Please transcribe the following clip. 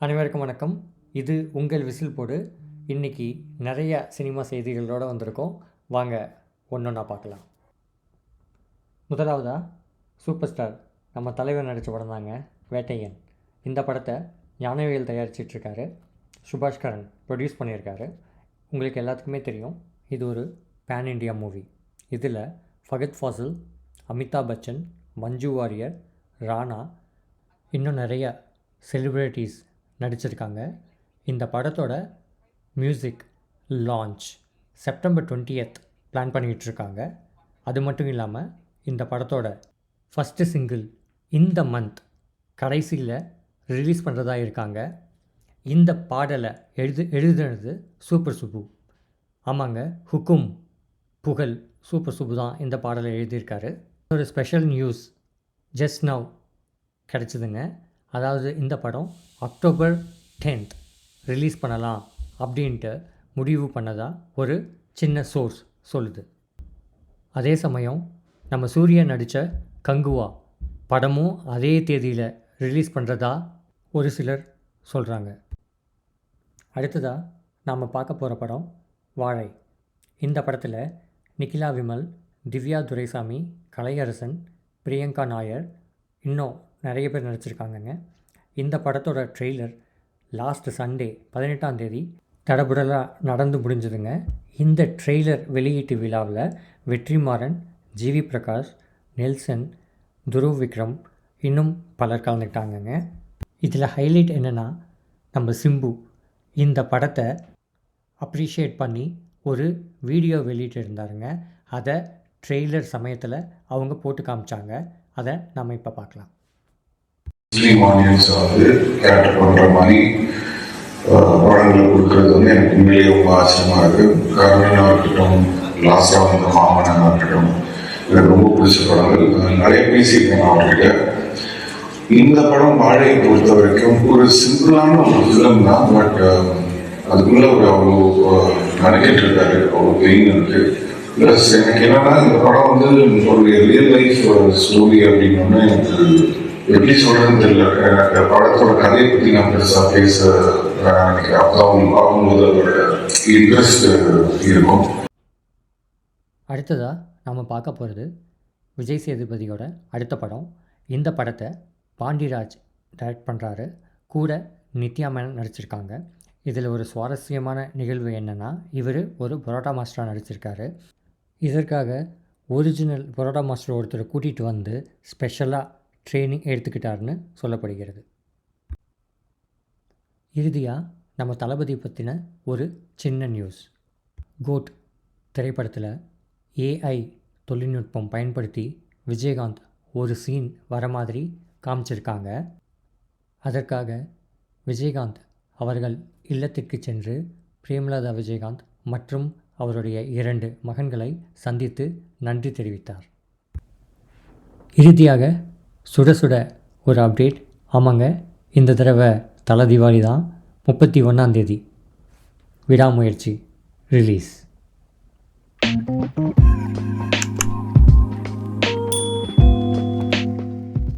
அனைவருக்கும் வணக்கம். இது உங்கள் விசில் போடு. இன்றைக்கி நிறைய சினிமா செய்திகளோடு வந்திருக்கோம். வாங்க ஒன்றொன்னா பார்க்கலாம். முதலாவதாக சூப்பர் ஸ்டார் நம்ம தலைவர் நடித்த படம் தாங்க வேட்டையன். இந்த படத்தை ஞானவேல் தயாரிச்சிட்ருக்காரு சுபாஷ் கரன் ப்ரொடியூஸ் பண்ணியிருக்காரு. உங்களுக்கு எல்லாத்துக்குமே தெரியும் இது ஒரு பேன் இண்டியா மூவி இதில் ஃபகத் ஃபாசில் அமிதாப் பச்சன் மஞ்சு வாரியர் ராணா இன்னும் நிறைய செலிப்ரிட்டிஸ் நடிச்சிருக்காங்க. இந்த படத்தோட music launch September twentieth plan பண்ணிகிட்ருக்காங்க அது மட்டும் இல்லாமல் இந்த படத்தோட ஃபஸ்ட்டு சிங்கிள் இந்த மந்த் கடைசியில் ரிலீஸ் பண்ணுறதா இருக்காங்க. இந்த பாடலை எழுது எழுதுனது சூப்பர் சுப்பு ஆமாங்க ஹுக்கும் புகழ் சூப்பர் சுப்பு தான் இந்த பாடலை எழுதியிருக்காரு. ஒரு ஸ்பெஷல் நியூஸ் ஜஸ்ட் நவ் கிடச்சிதுங்க. அதாவது இந்த படம் அக்டோபர் டென்த் ரிலீஸ் பண்ணலாம் அப்படின்ட்டு முடிவு பண்ணதா ஒரு சின்ன சோர்ஸ் சொல்லுது. அதே சமயம் நம்ம சூரியன் நடித்த கங்குவா படமும் அதே தேதியில் ரிலீஸ் பண்ணுறதா ஒரு சிலர் சொல்கிறாங்க அடுத்ததாக நாம் பார்க்க போகிற படம் வாழை. இந்த படத்தில் நிகிலா விமல் திவ்யா துரைசாமி கலையரசன் பிரியங்கா நாயர் இன்னும் நிறைய பேர் நடிச்சிருக்காங்கங்க. இந்த படத்தோட ட்ரெய்லர் லாஸ்ட் சண்டே பதினெட்டாம் தேதி தடபுடலாக நடந்து முடிஞ்சதுங்க. இந்த ட்ரெய்லர் வெளியீட்டு விழாவில் வெற்றிமாறன் ஜிவி பிரகாஷ் நெல்சன் துருவ் விக்ரம் இன்னும் பலர் கலந்துக்கிட்டாங்கங்க. இதில் ஹைலைட் என்னென்னா நம்ம சிம்பு இந்த படத்தை அப்ரிஷியேட் பண்ணி ஒரு வீடியோ வெளியிட்டு இருந்தாருங்க. அதை ட்ரெய்லர் சமயத்தில் அவங்க போட்டு காமிச்சாங்க. அதை நம்ம இப்போ பார்க்கலாம். முஸ்லீம் ஆடியன்ஸ் வந்து கேரக்டர் பண்ணுற மாதிரி படங்கள் படங்களை கொடுக்கறது வந்து எனக்கு உண்மையிலேயே ரொம்ப ஆச்சரியமாக இருக்குது கர்ணனாக இருக்கட்டும் லாஸ்டாக வந்த மாமனாக இருக்கட்டும் எனக்கு ரொம்ப பிடிச்ச படங்கள். நிறைய பேசியிருக்கேன் அவர்கிட்ட. இந்த படம் வாழையை பொறுத்த வரைக்கும் ஒரு சிம்பிளான ஒரு ஃபிலிம் தான். பட் அதுக்குள்ள ஒரு அவ்வளோ நினைக்கிட்டு நடக்கிட்டு இருக்காரு அவ்வளோ பெயின் இருக்கு. ப்ளஸ் எனக்கு என்னன்னா இந்த படம் வந்து ஒரு ரியல் லைஃப் ஸ்டோரி அப்படின்னு ஒன்று எனக்கு எப்படி சொல்றதுன்னு தெரியல. படத்தோட கதையை பற்றி நான் பெருசாக பேச நினைக்கிறேன் அவங்க பார்க்கும்போது அதோட இன்ட்ரெஸ்ட் இருக்கும். அடுத்ததாக நம்ம பார்க்க போகிறது விஜய் சேதுபதியோட அடுத்த படம். இந்த படத்தை பாண்டிராஜ் டைரக்ட் பண்ணுறாரு கூட நித்யா மேனன் நடிச்சிருக்காங்க. இதில் ஒரு சுவாரஸ்யமான நிகழ்வு என்னென்னா இவர் ஒரு பரோட்டா மாஸ்டராக நடிச்சிருக்காரு. இதற்காக ஒரிஜினல் பரோட்டா மாஸ்டர் ஒருத்தரை கூட்டிகிட்டு வந்து ஸ்பெஷலாக ட்ரைனிங் எடுத்துக்கிட்டாருன்னு சொல்லப்படுகிறது. இறுதியாக நம்ம தளபதி பற்றின ஒரு சின்ன நியூஸ் கோட் திரைப்படத்தில் ஏஐ தொழில்நுட்பம் பயன்படுத்தி விஜயகாந்த் ஒரு சீன் வர மாதிரி காமிச்சிருக்காங்க. அதற்காக விஜயகாந்த் அவர்கள் இல்லத்திற்கு சென்று பிரேமலதா விஜயகாந்த் மற்றும் அவருடைய இரண்டு மகன்களை சந்தித்து நன்றி தெரிவித்தார். இறுதியாக சுட சுட ஒரு அப்டேட் ஆமாங்க இந்த தடவை தலை தீபாவளி தான் முப்பத்தி ஒன்றாந்தேதி விடாமுயற்சி ரிலீஸ்